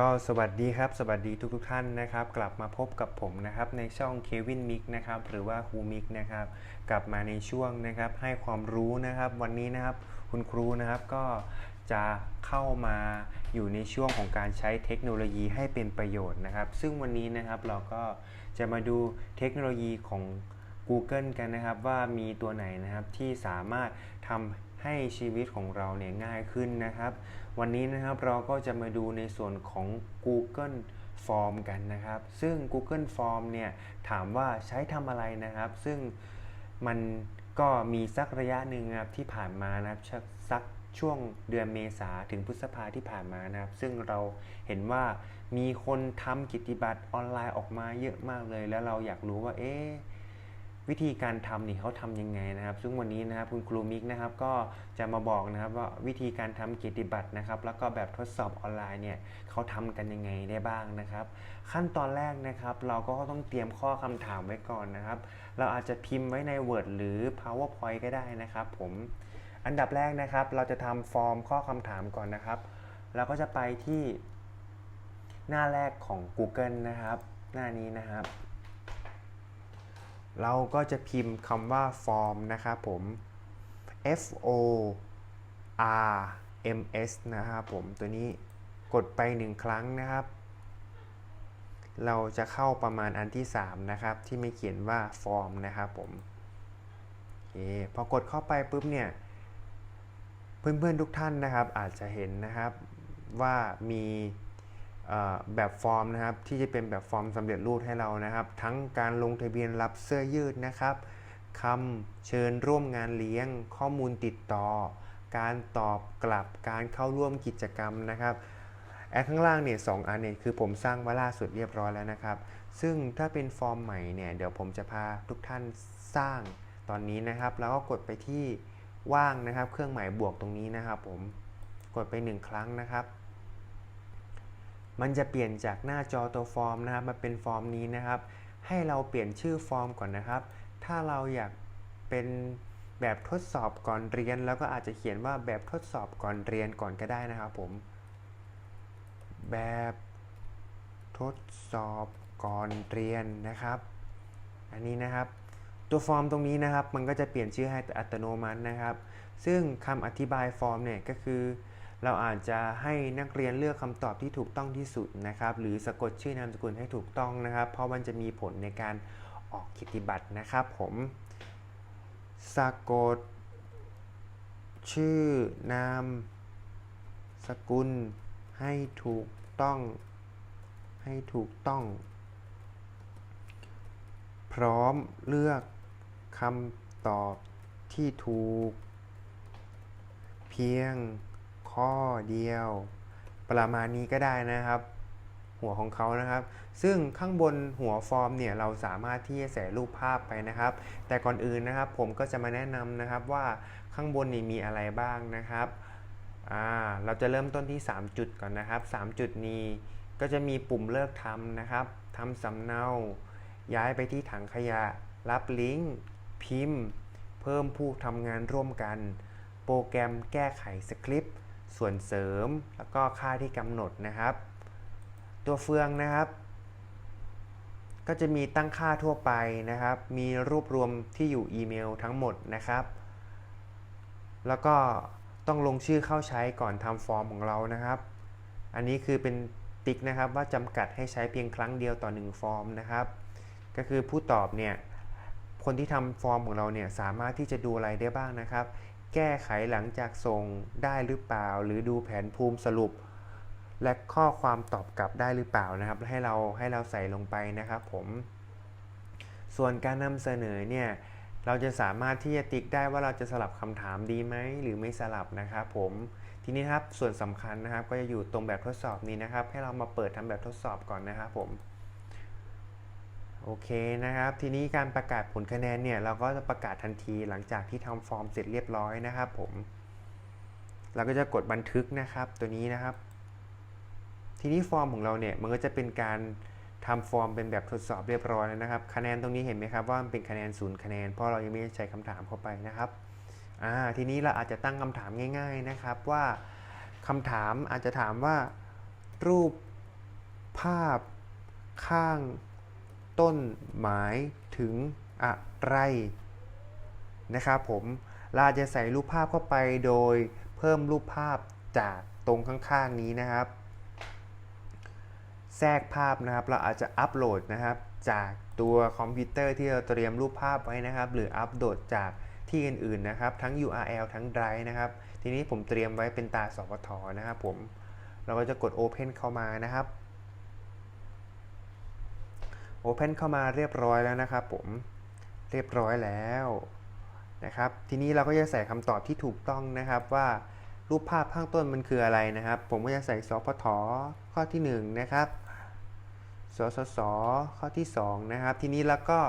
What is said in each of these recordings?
ก็สวัสดีครับ สวัสดีทุกทท่านนะครับ กลับมาพบกับผมนะครับในช่องเควินมิกนะครับหรือว่าครูมิกนะครับกลับมาในช่วงนะครับให้ความรู้นะครับ วันนี้นะครับคุณครูนะครับก็จะเข้ามาอยู่ในช่วงของการใช้เทคโนโลยีให้เป็นประโยชน์นะครับ ซึ่งวันนี้นะครับเราก็จะมาดูเทคโนโลยีของ Google กันนะครับว่ามีตัวไหนนะครับที่สามารถทำ ให้ชีวิตของเราเนี่ยง่ายขึ้นนะครับ วันนี้นะครับเราก็จะมาดูในส่วนของ Google Form กันนะครับ ซึ่ง Google Form เนี่ยถามว่าใช้ทำอะไรนะครับ ซึ่งมันก็มีสักระยะหนึ่งครับที่ผ่านมานะครับสักสักช่วงเดือนเมษาถึงพฤษภาที่ผ่านมานะครับ ซึ่งเราเห็นว่ามีคนทำกิจบัตรออนไลน์ออกมาเยอะมากเลย แล้วเราอยากรู้ว่าเอ๊ะ วิธีการทำนี่เขาทำยังไงนะครับ ซึ่งวันนี้นะครับคุณครูมิกนะครับก็จะมาบอกนะครับว่าวิธีการทำกิจบัตรนะครับ แล้วก็แบบทดสอบออนไลน์เนี่ยเขาทำกันยังไงได้บ้างนะครับ ขั้นตอนแรกนะครับ เราก็ต้องเตรียมข้อคำถามไว้ก่อนนะครับ เราอาจจะพิมพ์ไว้ใน Word หรือ PowerPoint ก็ได้นะครับ ผมอันดับแรกนะครับ เราจะทำฟอร์มข้อคำถามก่อนนะครับ เราก็จะไปที่หน้าแรกของ Google นะครับ หน้านี้นะครับ เราก็จะพิมพ์คำว่า form นะครับผม F O R M S นะครับผมตัวนี้กดไปหนึ่งครั้งนะครับ เราจะเข้าประมาณอันที่ 3 นะครับ ที่ไม่เขียนว่า form นะครับผมโอเคพอกดเข้าไปปุ๊บเนี่ยเพื่อนๆทุกท่านนะครับอาจจะเห็นนะครับว่ามี แบบฟอร์มนะครับ ที่จะเป็นแบบฟอร์มสำเร็จรูปให้เรานะครับ ทั้งการลงทะเบียนรับเสื้อยืดนะครับคำเชิญร่วมงานเลี้ยง ข้อมูลติดต่อ การตอบกลับการเข้าร่วมกิจกรรมนะครับแอดข้างล่างเนี่ยสองอันเนี่ยคือผมสร้างมาล่าสุดเรียบร้อยแล้วนะครับ ซึ่งถ้าเป็นฟอร์มใหม่เนี่ยเดี๋ยวผมจะพาทุกท่านสร้างตอนนี้นะครับ แล้วก็กดไปที่ว่างนะครับ เครื่องหมายบวกตรงนี้นะครับ ผมกดไปหนึ่งครั้งนะครับ มันจะเปลี่ยนจากหน้าจอตัวฟอร์มนะครับมาเป็นฟอร์มนี้นะครับ ให้เราเปลี่ยนชื่อฟอร์มก่อนนะครับ ถ้าเราอยากเป็นแบบทดสอบก่อนเรียน แล้วก็อาจจะเขียนว่าแบบทดสอบก่อนเรียนก่อนก็ได้นะครับผม แบบทดสอบก่อนเรียนนะครับ อันนี้นะครับตัวฟอร์มตรงนี้นะครับ มันก็จะเปลี่ยนชื่อให้อัตโนมัตินะครับ ซึ่งคำอธิบายฟอร์มเนี่ยก็คือ เราอาจจะให้นักเรียนเลือกคำตอบที่ถูกต้องที่สุดนะครับ หรือสะกดชื่อนามสกุลให้ถูกต้องนะครับ เพราะมันจะมีผลในการออกกิตติบัตรนะครับผมสะกด ชื่อนามสกุลให้ถูกต้องให้ถูกต้อง พร้อมเลือกคำตอบที่ถูก เพียง ข้อเดียว ประมาณนี้ก็ได้นะครับ หัวของเขานะครับ ซึ่งข้างบนหัวฟอร์มเนี่ยเราสามารถที่จะใส่รูปภาพไปนะครับ แต่ก่อนอื่นนะครับผมก็จะมาแนะนำนะครับว่าข้างบนนี่มีอะไรบ้างนะครับอ่าเราจะเริ่มต้นที่ 3 จุดก่อนนะครับ 3 จุดนี้ก็จะมีปุ่มเลิกทำนะครับทำสำเนา ย้ายไปที่ถังขยะ รับลิงก์ พิมพ์ เพิ่มผู้ทำงานร่วมกัน โปรแกรมแก้ไขสคริปต์ ส่วนเสริมแล้วก็ค่าที่กำหนดนะครับ ตัวเฟืองนะครับ ก็จะมีตั้งค่าทั่วไปนะครับ มีรวบรวมที่อยู่อีเมลทั้งหมดนะครับ แล้วก็ต้องลงชื่อเข้าใช้ก่อนทำฟอร์มของเรานะครับ อันนี้คือเป็นติ๊กนะครับว่าจำกัดให้ใช้เพียงครั้งเดียวต่อหนึ่งฟอร์มนะครับ ก็คือผู้ตอบเนี่ยคนที่ทำฟอร์มของเราเนี่ยสามารถที่จะดูอะไรได้บ้างนะครับ แก้ไขหลังจากส่งได้หรือเปล่า หรือดูแผนภูมิสรุป และข้อความตอบกลับได้หรือเปล่านะครับ ให้เราให้เราใส่ลงไปนะครับผม ส่วนการนำเสนอเนี่ยเราจะสามารถที่จะติ๊กได้ว่าเราจะสลับคำถามดีไหมหรือไม่สลับนะครับผมทีนี้ครับส่วนสำคัญนะครับ ก็จะอยู่ตรงแบบทดสอบนี้นะครับ ให้เรามาเปิดทำแบบทดสอบก่อนนะครับผม โอเคนะครับ ทีนี้การประกาศผลคะแนนเนี่ยเราก็จะประกาศทันทีหลังจากที่ทำฟอร์มเสร็จเรียบร้อยนะครับผม เราก็จะกดบันทึกนะครับตัวนี้นะครับ ทีนี้ฟอร์มของเราเนี่ยมันก็จะเป็นการทำฟอร์มเป็นแบบทดสอบเรียบร้อยแล้วนะครับ คะแนนตรงนี้เห็นไหมครับว่ามันเป็นคะแนนศูนย์คะแนนเพราะเรายังไม่ได้ใส่คำถามเข้าไปนะครับอ่าทีนี้เราอาจจะตั้งคำถามง่าย ๆนะครับว่าคำถามอาจจะถามว่ารูปภาพข้าง ต้นหมายถึงอะไรนะครับผมเราจะใส่รูปภาพเข้าไปโดยเพิ่มรูปภาพจากตรงข้างๆนี้นะครับ แทรกภาพนะครับเราอาจจะอัปโหลดนะครับ จากตัวคอมพิวเตอร์ที่เราเตรียมรูปภาพไว้นะครับ หรืออัปโหลดจากที่อื่นๆนะครับ ทั้ง URL ทั้ง Drive นะครับ ทีนี้ผมเตรียมไว้เป็นตาสปทนะครับผมเราก็จะกด Open เข้ามานะครับ Open เข้ามาเรียบร้อยแล้วนะครับผมเรียบร้อยแล้วนะครับ ทีนี้เราก็จะใส่คำตอบที่ถูกต้องนะครับว่ารูปภาพข้างต้นมันคืออะไรนะครับ ผมก็จะใส่สพทข้อที่ 1 นะครับสสสข้อที่ 2 นะครับ ทีนี้แล้วก็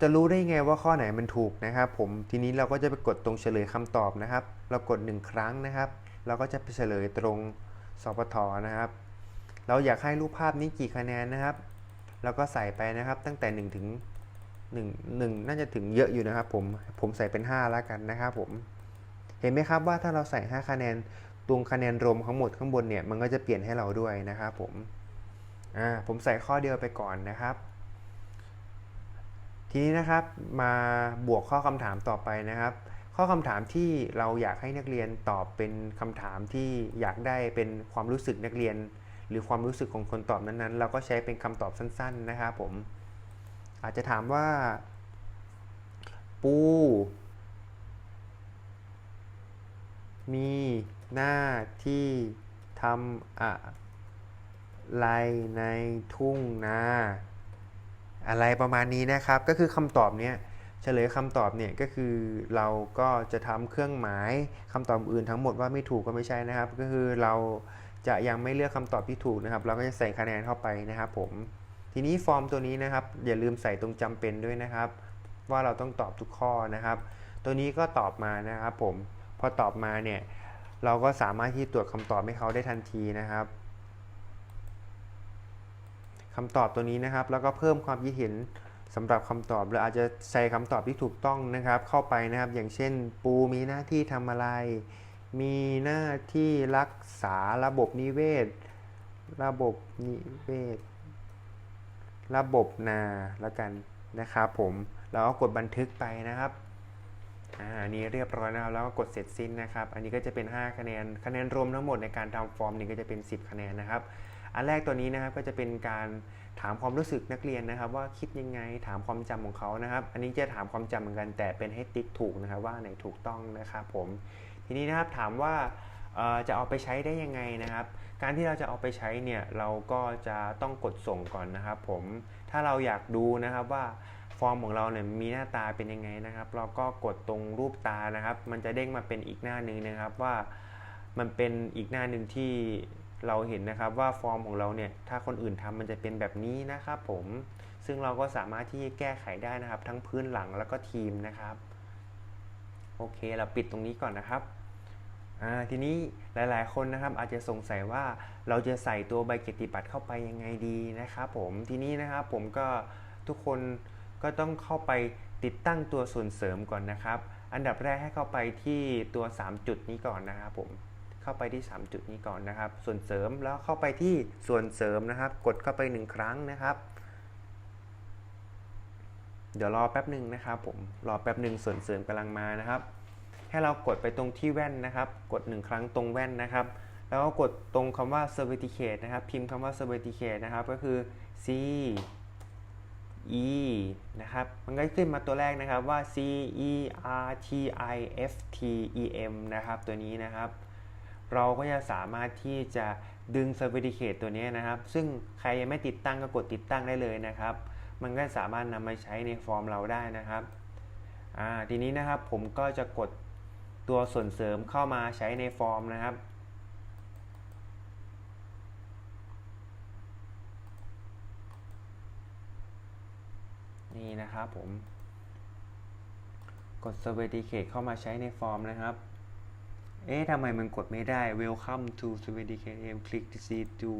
จะรู้ได้ไงว่าข้อไหนมันถูกนะครับ ผมทีนี้เราก็จะไปกดตรงเฉลยคำตอบนะครับ เรากด 1 ครั้งนะครับ เราก็จะไปเฉลยตรงสพทนะครับ เราอยากให้รูปภาพนี้กี่คะแนนนะครับ เราก็ใส่ไปนะครับตั้งแต่1ถึง1 1น่าจะถึงเยอะอยู่นะครับผมผมใส่เป็น 5 แล้วกันนะครับผมเห็นไหมครับว่าถ้าเราใส่ 5 คะแนนตรงคะแนนรวมทั้งหมดข้างบนเนี่ยมันก็จะเปลี่ยนให้เราด้วยนะครับผมอ่าผมใส่ข้อเดียวไปก่อนนะครับ ทีนี้นะครับมาบวกข้อคำถามต่อไปนะครับ ข้อคำถามที่เราอยากให้นักเรียนตอบเป็นคำถามที่อยากได้เป็นความรู้สึกนักเรียน หรือความรู้สึกของคนตอบนั้นๆ เราก็ใช้เป็นคำตอบสั้น ๆ นะครับผม อาจจะถามว่า ปู มีหน้าที่ทำอะไรในทุ่งนา อะไรประมาณนี้นะครับ ก็คือคำตอบเนี้ยเฉลยคำตอบเนี่ยก็คือเราก็จะทำเครื่องหมายคำตอบอื่นทั้งหมดว่าไม่ถูกก็ไม่ใช่นะครับ ก็คือเรา จะยังไม่เลือกคำตอบที่ถูกนะครับ เราก็จะใส่คะแนนเข้าไปนะครับผม ทีนี้ฟอร์มตัวนี้นะครับ อย่าลืมใส่ตรงจำเป็นด้วยนะครับ ว่าเราต้องตอบทุกข้อนะครับ ตัวนี้ก็ตอบมานะครับผม พอตอบมาเนี่ย เราก็สามารถที่ตรวจคำตอบให้เขาได้ทันทีนะครับคำตอบตัวนี้นะครับ แล้วก็เพิ่มความคิดเห็นสำหรับคำตอบหรืออาจจะใส่คำตอบที่ถูกต้องนะครับ เข้าไปนะครับ อย่างเช่น ปูมีหน้าที่ทำอะไร มีหน้าที่รักษาระบบนิเวศ ระบบนิเวศ ระบบนาแล้วกันนะครับผมเราก็กดบันทึกไปนะครับอ่าอันนี้เรียบร้อยนะครับแล้วก็กดเสร็จสิ้นนะครับ อันนี้ก็จะเป็น 5 คะแนนคะแนนรวมทั้งหมดในการทำฟอร์มนี้ก็จะเป็น 10 คะแนนนะครับ อันแรกตัวนี้นะครับก็จะเป็นการถามความรู้สึกนักเรียนนะครับ ว่าคิดยังไงถามความจำของเขานะครับ อันนี้จะถามความจำเหมือนกันแต่เป็นให้ติ๊กถูกนะครับ ว่าไหนถูกต้องนะครับผม ทีนี้นะครับถามว่าจะเอาไปใช้ได้ยังไงนะครับ การที่เราจะเอาไปใช้เนี่ยเราก็จะต้องกดส่งก่อนนะครับผมถ้าเราอยากดูนะครับว่าฟอร์มของเราเนี่ยมีหน้าตาเป็นยังไงนะครับ เราก็กดตรงรูปตานะครับ มันจะเด้งมาเป็นอีกหน้าหนึ่งนะครับว่ามันเป็นอีกหน้าหนึ่งที่เราเห็นนะครับว่าฟอร์มของเราเนี่ยถ้าคนอื่นทำมันจะเป็นแบบนี้นะครับผมซึ่งเราก็สามารถที่จะแก้ไขได้นะครับ ทั้งพื้นหลังแล้วก็ทีมนะครับโอเคเราปิดตรงนี้ก่อนนะครับ ทีนี้หลายๆ คนนะครับอาจจะสงสัยว่าเราจะใส่ตัวใบเกียรติบัตรเข้าไปยังไงดีนะครับผมทีนี้นะครับผมก็ทุกคนก็ต้องเข้าไปติดตั้งตัวส่วนเสริมก่อนนะครับ อันดับแรกให้เข้าไปที่ตัว 3 จุดนี้ก่อนนะครับผมเข้าไปที่ 3 จุดนี้ก่อนนะครับ ส่วนเสริมแล้วเข้าไปที่ส่วนเสริมนะครับ กดเข้าไป 1 ครั้งนะครับ เดี๋ยวรอแป๊บหนึ่งนะครับผมรอแป๊บหนึ่งส่วนเสริมกำลังมานะครับ ให้เรากดไปตรงที่แว่นนะครับ กด 1 ครั้งตรงแว่นนะครับ แล้วก็กดตรงคำว่า certificate นะครับ พิมพ์คำว่า certificate นะครับ ก็คือ C E นะครับ มันก็ขึ้นมาตัวแรกนะครับว่า C E R T I F T E M นะครับ ตัวนี้นะครับ เราก็จะสามารถที่จะดึง Certificate ตัวนี้นะครับ ซึ่งใครยังไม่ติดตั้งก็กดติดตั้งได้เลยนะครับ มันก็สามารถนำมาใช้ในฟอร์มเราได้นะครับทีนี้นะครับผมก็จะกด ตัวส่วนเสริมเข้ามาใช้ในฟอร์มนะครับ นี่นะครับผม กด Certificate เข้ามาใช้ในฟอร์มนะครับ เอ๊ะทำไมมันกดไม่ได้ Welcome to Certificate M click to see to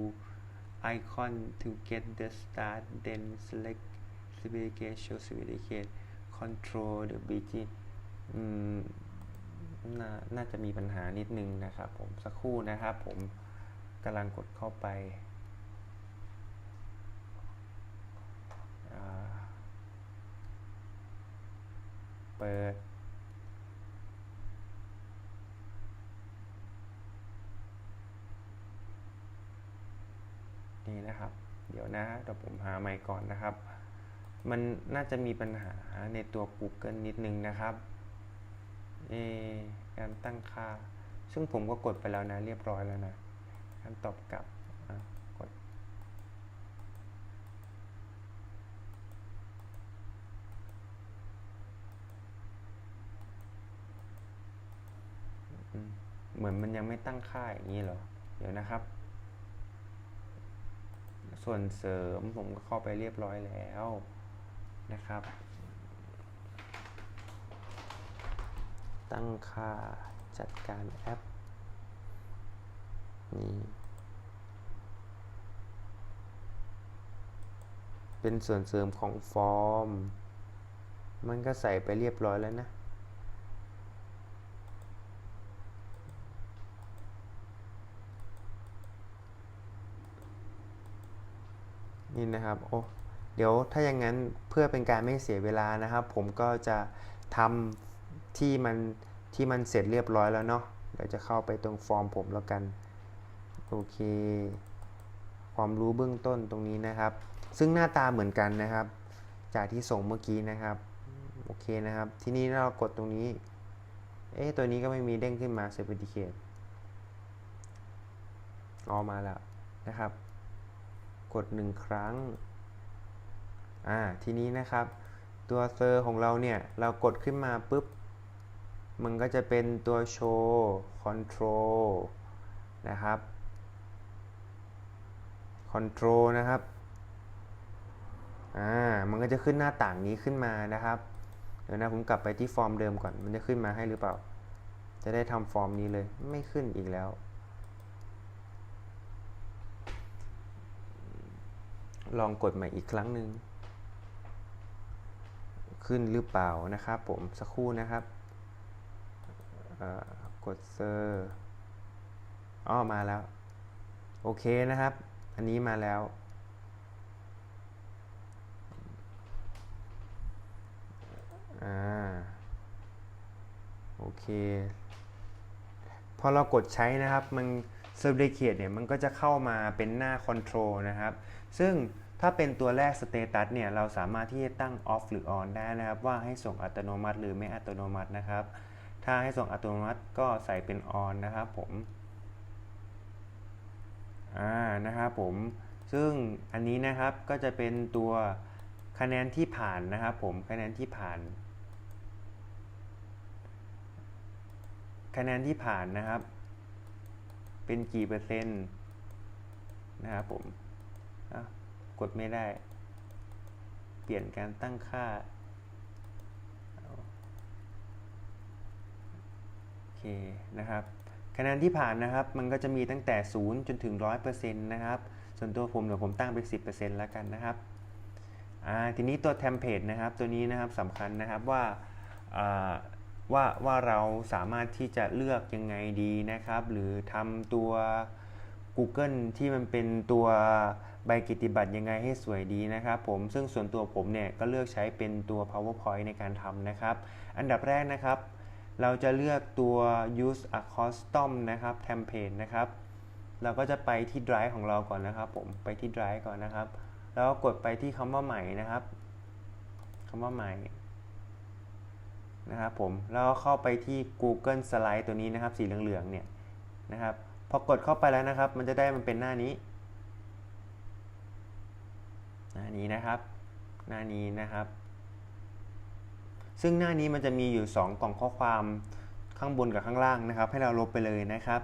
icon to get the start then select Certificate show Certificate control the begin อืม นน่าจะมีปัญหานิดนึงนะครับผมสักครู่นะครับผมกำลังกดเข้าไปเปิด นี่นะครับ เดี๋ยวนะเดี๋ยวผมหาใหม่ก่อนนะครับ มันน่าจะมีปัญหาในตัว Google นิดนึงนะครับ เออการตั้งค่า ซึ่งผมก็กดไปแล้วนะ เรียบร้อยแล้วนะ การตอบกลับกด เหมือนมันยังไม่ตั้งค่าอย่างนี้เหรอ เดี๋ยวนะครับ ส่วนเสริมผมก็เข้าไปเรียบร้อยแล้วนะครับ ตั้งค่าจัดการแอปนี่เป็นส่วนเสริมของฟอร์ม มันก็ใส่ไปเรียบร้อยแล้วนะ นี่นะครับ โอ้เดี๋ยวถ้าอย่างนั้นเพื่อเป็นการไม่เสียเวลานะครับ ผมก็จะทำ ที่มันที่มันเสร็จเรียบร้อยแล้วเนาะเดี๋ยวจะเข้าไปตรงฟอร์มผมแล้วกันโอเค ความรู้เบื้องต้นตรงนี้นะครับ ซึ่งหน้าตาเหมือนกันนะครับ จากที่ส่งเมื่อกี้นะครับโอเคนะครับ ทีนี้เรากดตรงนี้เอ๊ะตัวนี้ก็ไม่มีเด้งขึ้นมา Certificate ออกมาแล้วนะครับ กดหนึ่งครั้งอ่าทีนี้นะครับ ตัวเซอร์ของเราเนี่ย เรากดขึ้นมาปุ๊บ มันก็จะเป็นตัวโชว์ control นะครับ control นะครับ อ่า มันก็จะขึ้นหน้าต่างนี้ขึ้นมานะครับ เดี๋ยวนะผมกลับไปที่ฟอร์มเดิมก่อน มันจะขึ้นมาให้หรือเปล่า จะได้ทำฟอร์มนี้เลย ไม่ขึ้นอีกแล้ว ลองกดใหม่อีกครั้งหนึ่ง ขึ้นหรือเปล่านะครับผม สักครู่นะครับ กดเซอร์อ๋อมาแล้ว โอเคนะครับ อันนี้มาแล้ว อ่า โอเค พอเรากดใช้นะครับ มัน Certificate เนี่ย มันก็จะเข้ามาเป็นหน้า Control นะครับ ซึ่งถ้าเป็นตัวแรก Status เนี่ย เราสามารถที่จะตั้ง Off หรือ On ได้นะครับ ว่าให้ส่งอัตโนมัติหรือไม่อัตโนมัตินะครับ ถ้าให้ส่งอัตโนมัติก็ใส่เป็น On นะครับผม อ่า นะครับผม ซึ่งอันนี้นะครับก็จะเป็นตัวคะแนนที่ผ่านนะครับผม คะแนนที่ผ่าน คะแนนที่ผ่านนะครับ เป็นกี่เปอร์เซ็นต์นะครับผม กดไม่ได้ เปลี่ยนการตั้งค่า โอ เคนะครับคะแนนที่ผ่านนะครับมันก็จะมีตั้งแต่ 0 จนถึง 100%นะครับส่วนตัวผมเดี๋ยวผมตั้งเป็น 10%แล้วกันนะครับทีนี้ตัวเทมเพลตนะครับตัวนี้นะครับสำคัญนะครับว่าว่าว่าเราสามารถที่จะเลือกยังไงดีนะครับ หรือทำตัว Google ที่มันเป็นตัวใบกิตติบัตรยังไงให้สวยดีนะครับผมซึ่งส่วนตัวผมเนี่ยก็เลือกใช้เป็นตัว PowerPoint ในการทำนะครับ อันดับแรกนะครับ เราจะเลือกตัว use a custom นะครับ template นะครับ เราก็จะไปที่ Drive ของเราก่อนนะครับ ผม ไปที่ Drive ก่อนนะครับ แล้วกดไปที่คำว่าใหม่นะครับคำว่าใหม่นะครับผม แล้วเข้าไปที่ Google Slide ตัวนี้นะครับ สีเหลืองๆ เนี่ยนะครับ พอกดเข้าไปแล้วนะครับ มันจะได้มันเป็นหน้านี้ หน้านี้นะครับ หน้านี้นะครับ ซึ่งหน้านี้มันจะมีอยู่ 2 กล่องข้อความข้างบนกับข้างล่างนะครับ ให้เราลบไปเลยนะครับ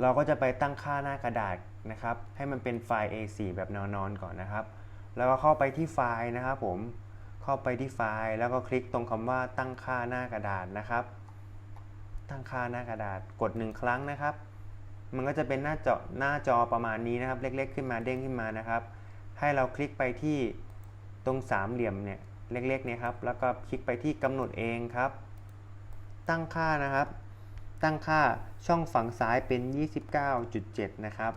เราก็จะไปตั้งค่าหน้ากระดาษนะครับ ให้มันเป็นไฟล์ A4 แบบนวนอนก่อนนะครับ แล้วก็เข้าไปที่ไฟล์นะครับผมเข้าไปที่ไฟล์ แล้วก็คลิกตรงคำว่าตั้งค่าหน้ากระดาษนะครับ ตั้งค่าหน้ากระดาษกด 1 ครั้งนะครับ มันก็จะเป็นหน้าจอหน้าจอประมาณนี้นะครับ เล็กๆ ขึ้นมาเด้งขึ้นมานะครับ ให้เราคลิกไปที่ตรงสามเหลี่ยมเนี่ย เล็กๆเนี่ยครับ แล้วก็คลิกไปที่กำหนดเองครับ ตั้งค่านะครับ ตั้งค่าช่องฝั่งซ้ายเป็น 29.7 นะครับ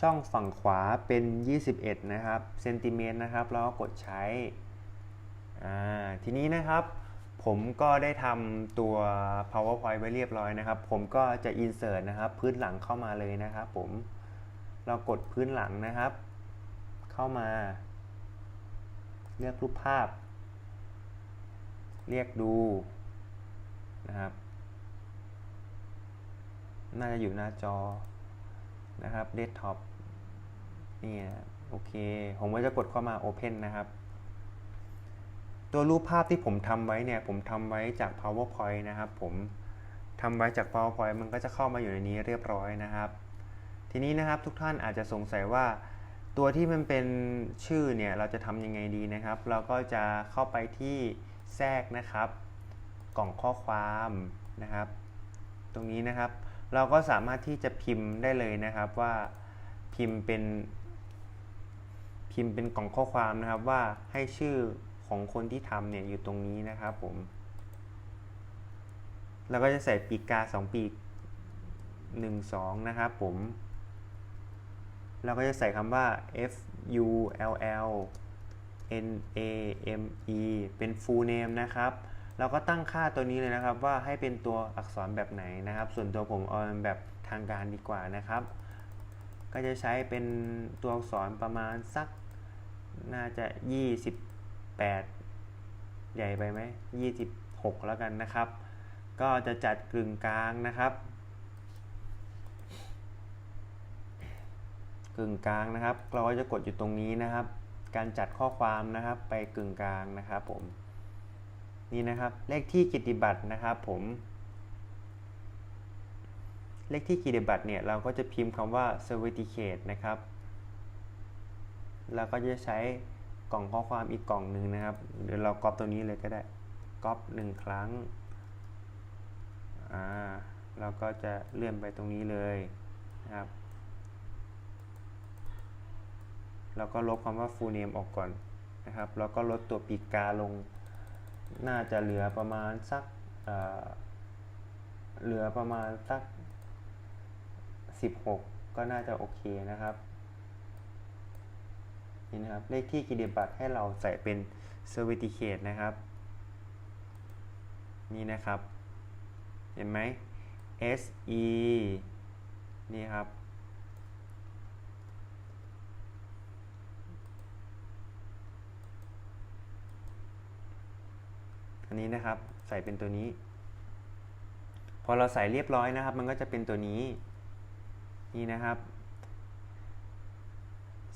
ช่องฝั่งขวาเป็น 21 นะครับเซนติเมตรนะครับ แล้วก็กดใช้ ทีนี้นะครับ ผมก็ได้ทำตัว powerpoint ไว้เรียบร้อยนะครับ ผมก็จะ insert นะครับ พื้นหลังเข้ามาเลยนะครับ ผม เรากดพื้นหลังนะครับ เข้ามา เลือกรูปภาพ เรียกดูนะครับน่าจะอยู่หน้าจอนะครับ desktop เนี่โอเค ผมก็จะกดเข้ามา open นะครับ ตัวรูปภาพที่ผมทำไว้เนี่ย ผมทำไว้จาก powerpoint นะครับ ผมทำไว้จาก powerpoint มันก็จะเข้ามาอยู่ในนี้เรียบร้อยนะครับ ทีนี้นะครับทุกท่านอาจจะสงสัยว่า ตัวที่มันเป็นชื่อเนี่ยเราจะทำยังไงดีนะครับ เราก็จะเข้าไปที่แทรกนะครับ กล่องข้อความนะครับ ตรงนี้นะครับ เราก็สามารถที่จะพิมพ์ได้เลยนะครับว่าพิมพ์เป็น พิมพ์เป็นกล่องข้อความนะครับว่าให้ชื่อของคนที่ทำเนี่ยอยู่ตรงนี้นะครับผมเราก็จะใส่ปีกกาสองปีกหนึ่งสองนะครับผม เราก็จะใส่คำว่า f u l l n a m e เป็น full name นะครับ เราก็ตั้งค่าตัวนี้เลยนะครับว่าให้เป็นตัวอักษรแบบไหนนะครับ ส่วนตัวผมเอาแบบทางการดีกว่านะครับ ก็จะใช้เป็นตัวอักษรประมาณสักน่าจะ 28 ใหญ่ไปไหม26 แล้วกันนะครับ ก็จะจัดกึ่งกลางนะครับ กึ่งกลางนะครับ เราก็จะกดอยู่ตรงนี้นะครับ การจัดข้อความนะครับ ไปกึ่งกลางนะครับผมนี่นะครับเลขที่กิติบัตรนะครับผม เลขที่กิติบัตรเนี่ยเราก็จะพิมพ์คำว่า certificate นะครับแล้วก็จะใช้กล่องข้อความอีกกล่องหนึ่งนะครับเดี๋ยวเราก๊อปตัวนี้เลยก็ได้ก๊อปหนึ่งครั้งอ่าเราก็จะเลื่อนไปตรงนี้เลยนะครับ แล้วก็ลบคำว่า full name ออกก่อนนะครับ แล้วก็ลดตัวปีกกาลง น่าจะเหลือประมาณสักเเหลือประมาณสัก 16 ก็น่าจะโอเคนะครับนี่นะครับ เลขที่กิตติบัตรให้เราใส่เป็น certificate นะครับ นี่นะครับ เห็นไหม S E นี่ครับ อันนี้นะครับใส่เป็นตัวนี้ พอเราใส่เรียบร้อยนะครับ มันก็จะเป็นตัวนี้นี่นะครับ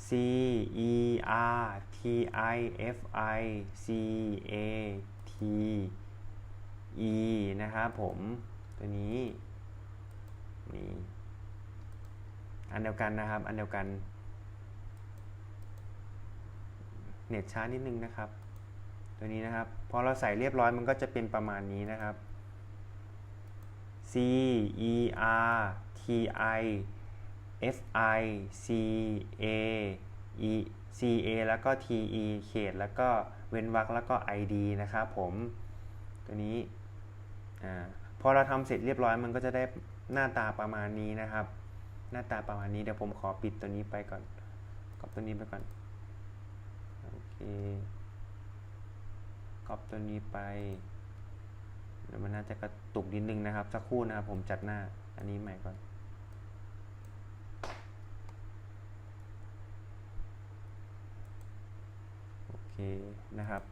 C E R T I F I C A T E นะครับผมตัวนี้นี่อันเดียวกันนะครับ อันเดียวกัน เน็ตช้านิดนึงนะครับ ตัวนี้นะครับ พอเราใส่เรียบร้อยมันก็จะเป็นประมาณนี้นะครับ C E R T I F I C A E C A แล้วก็ T E เขต แล้วก็เว้นวรรคแล้วก็ I D นะครับผม ตัวนี้อพอเราทำเสร็จเรียบร้อยมันก็จะได้หน้าตาประมาณนี้นะครับ หน้าตาประมาณนี้เดี๋ยวผมขอปิดตัวนี้ไปก่อนกอบตัวนี้ไปก่อนโอเค กอบตัวนี้ไปเดี๋ยวมันน่าจะกระตุกนิดนึงนะครับ สักครู่นะครับผมจัดหน้าอันนี้ใหม่ก่อนโอเคนะครับ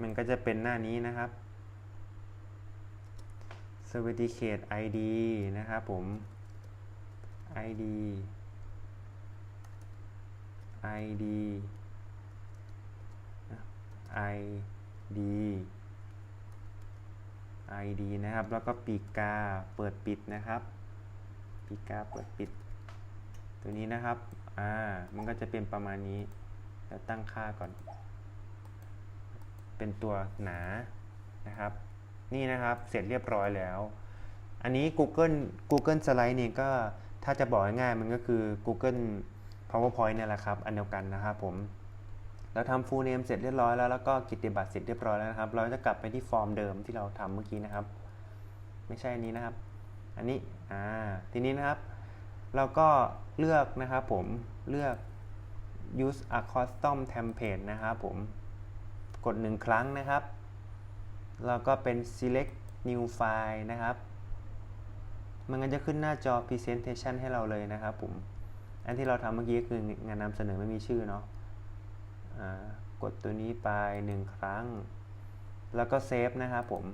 มันก็จะเป็นหน้านี้นะครับ certificate ID นะครับผม ID ID ID ID นะครับ แล้วก็ปีกกาเปิดปิดนะครับ ปีกกาเปิดปิด ตัวนี้นะครับ อ่า มันก็จะเป็นประมาณนี้ แล้วตั้งค่าก่อน เป็นตัวหนา นะครับ นี่นะครับ เสร็จเรียบร้อยแล้ว อันนี้ Google Google Slide เนี่ยก็ ถ้าจะบอกง่ายๆ มันก็คือ Google PowerPoint เนี่ยแหละครับ อันเดียวกันนะครับผม เราทำ full name เสร็จเรียบร้อยแล้วแล้วก็กิตติบัตรเสร็จเรียบร้อยแล้วนะครับ เราจะกลับไปที่ฟอร์มเดิมที่เราทำเมื่อกี้นะครับ ไม่ใช่อันนี้นะครับ อันนี้อ่าทีนี้นะครับ เราก็เลือกนะครับผมเลือก use a custom template นะครับผมกดหนึ่งครั้งนะครับแล้วก็เป็น select new file นะครับ มันก็จะขึ้นหน้าจอ presentation ให้เราเลยนะครับผม อันที่เราทำเมื่อกี้ก็คืองานนำเสนอไม่มีชื่อเนาะ กดตัวนี้ไปหนึ่งครั้ง แล้วก็เซฟนะครับผม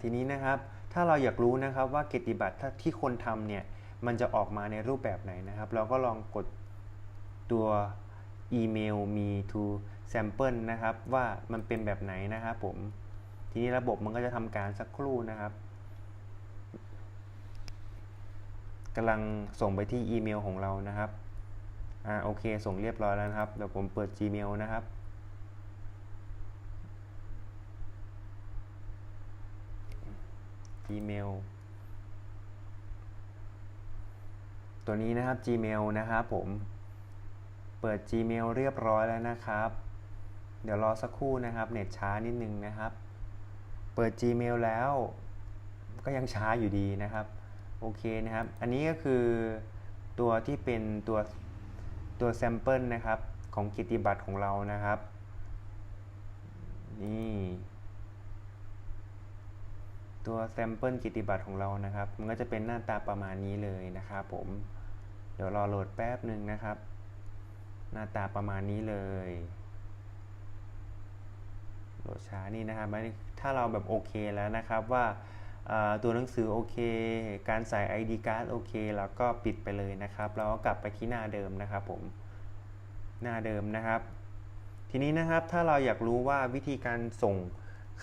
ทีนี้นะครับถ้าเราอยากรู้นะครับว่ากิจติบัตรที่คนทำเนี่ยมันจะออกมาในรูปแบบไหนนะครับ เราก็ลองกดตัวอีเมลมี to sample นะครับ ว่ามันเป็นแบบไหนนะครับผม ทีนี้ระบบมันก็จะทำการสักครู่นะครับ กำลังส่งไปที่อีเมลของเรานะครับอ่าโอเค ส่งเรียบร้อยแล้วนะครับ เดี๋ยวผมเปิด Gmail นะครับ Gmail ตัวนี้นะครับ Gmail นะครับผม เปิด Gmail เรียบร้อยแล้วนะครับ เดี๋ยวรอสักครู่นะครับ เน็ตช้านิดนึงนะครับ เปิด Gmail แล้วก็ยังช้าอยู่ดีนะครับ โอเคนะครับ อันนี้ก็คือตัวที่เป็นตัวตัวแซมเปิลนะครับของกิติบัตรของเรานะครับ นี่ ตัวแซมเปิลกิติบัตรของเรานะครับ มันก็จะเป็นหน้าตาประมาณนี้เลยนะครับผม เดี๋ยวรอโหลดแป๊บหนึ่งนะครับ หน้าตาประมาณนี้เลยโหลดช้านี่นะครับ ถ้าเราแบบโอเคแล้วนะครับว่า ตัวหนังสือโอเค การใส่ ID card โอเค แล้วก็ปิดไปเลยนะครับเราก็กลับไปที่หน้าเดิมนะครับผมหน้าเดิมนะครับ ทีนี้นะครับถ้าเราอยากรู้ว่าวิธีการส่ง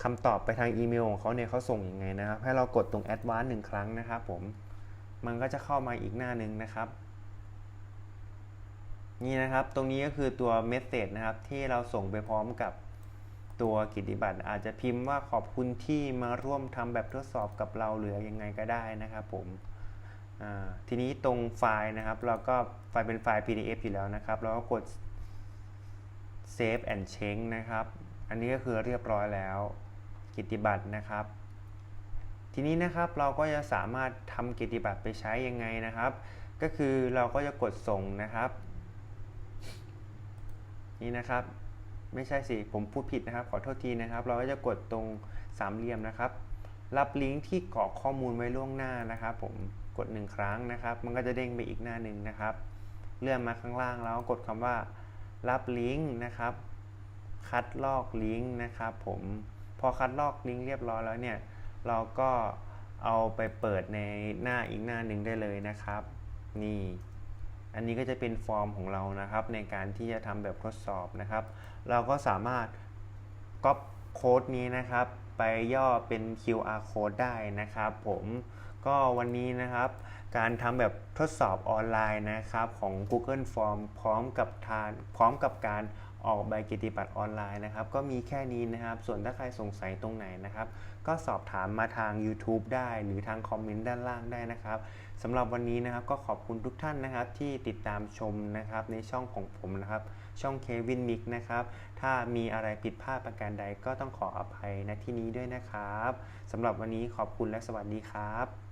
คำตอบไปทางอีเมลของเขาเนี่ยเขาส่งยังไงนะครับ ให้เรากดตรง advance หนึ่งครั้งนะครับผมมันก็จะเข้ามาอีกหน้าหนึ่งนะครับ นี่นะครับตรงนี้ก็คือตัวเมสเซจนะครับที่เราส่งไปพร้อมกับ ตัวกิจติบัตรอาจจะพิมพ์ว่าขอบคุณที่มาร่วมทำแบบทดสอบกับเราหรือยังไงก็ได้นะครับผมทีนี้ตรงไฟล์นะครับ เราก็ไฟล์เป็นไฟล์ PDF อยู่แล้วนะครับ เราก็กด save and change นะครับ อันนี้ก็คือเรียบร้อยแล้ว กิจติบัตรนะครับ ทีนี้นะครับเราก็จะสามารถทำกิจติบัตรไปใช้ยังไงนะครับ ก็คือเราก็จะกดส่งนะครับ นี่นะครับ ไม่ใช่สิ ผมพูดผิดนะครับ ขอโทษทีนะครับ เราก็จะกดตรงสามเหลี่ยมนะครับ รับลิงก์ที่กรอกข้อมูลไว้ล่วงหน้านะครับ ผมกด 1 ครั้งนะครับ มันก็จะเด้งไปอีกหน้าหนึ่งนะครับ เลื่อนมาข้างล่างแล้วกดคำว่า รับลิงก์นะครับ คัดลอกลิงก์นะครับ ผมพอคัดลอกลิงก์เรียบร้อยแล้วเนี่ย เราก็เอาไปเปิดในหน้าอีกหน้าหนึ่งได้เลยนะครับ นี่ อันนี้ก็จะเป็นฟอร์มของเรานะครับ ในการที่จะทำแบบทดสอบนะครับ เราก็สามารถก๊อปโค้ดนี้นะครับ ไปย่อเป็น QR code ได้นะครับ ผมก็วันนี้นะครับ การทำแบบทดสอบออนไลน์นะครับของ Google Form พร้อมกับทานพร้อมกับการออกใบกิติบัตรออนไลน์นะครับ ก็มีแค่นี้นะครับ ส่วนถ้าใครสงสัยตรงไหนนะครับ ก็สอบถามมาทาง YouTube ได้หรือทางคอมเมนต์ด้านล่างได้นะครับสำหรับวันนี้นะครับก็ขอบคุณทุกท่านนะครับที่ติดตามชมนะครับในช่องของผมนะครับ ช่องเควินมิกนะครับ ถ้ามีอะไรผิดพลาดประการใดก็ต้องขออภัยณที่นี้ด้วยนะครับสำหรับวันนี้ขอบคุณและสวัสดีครับ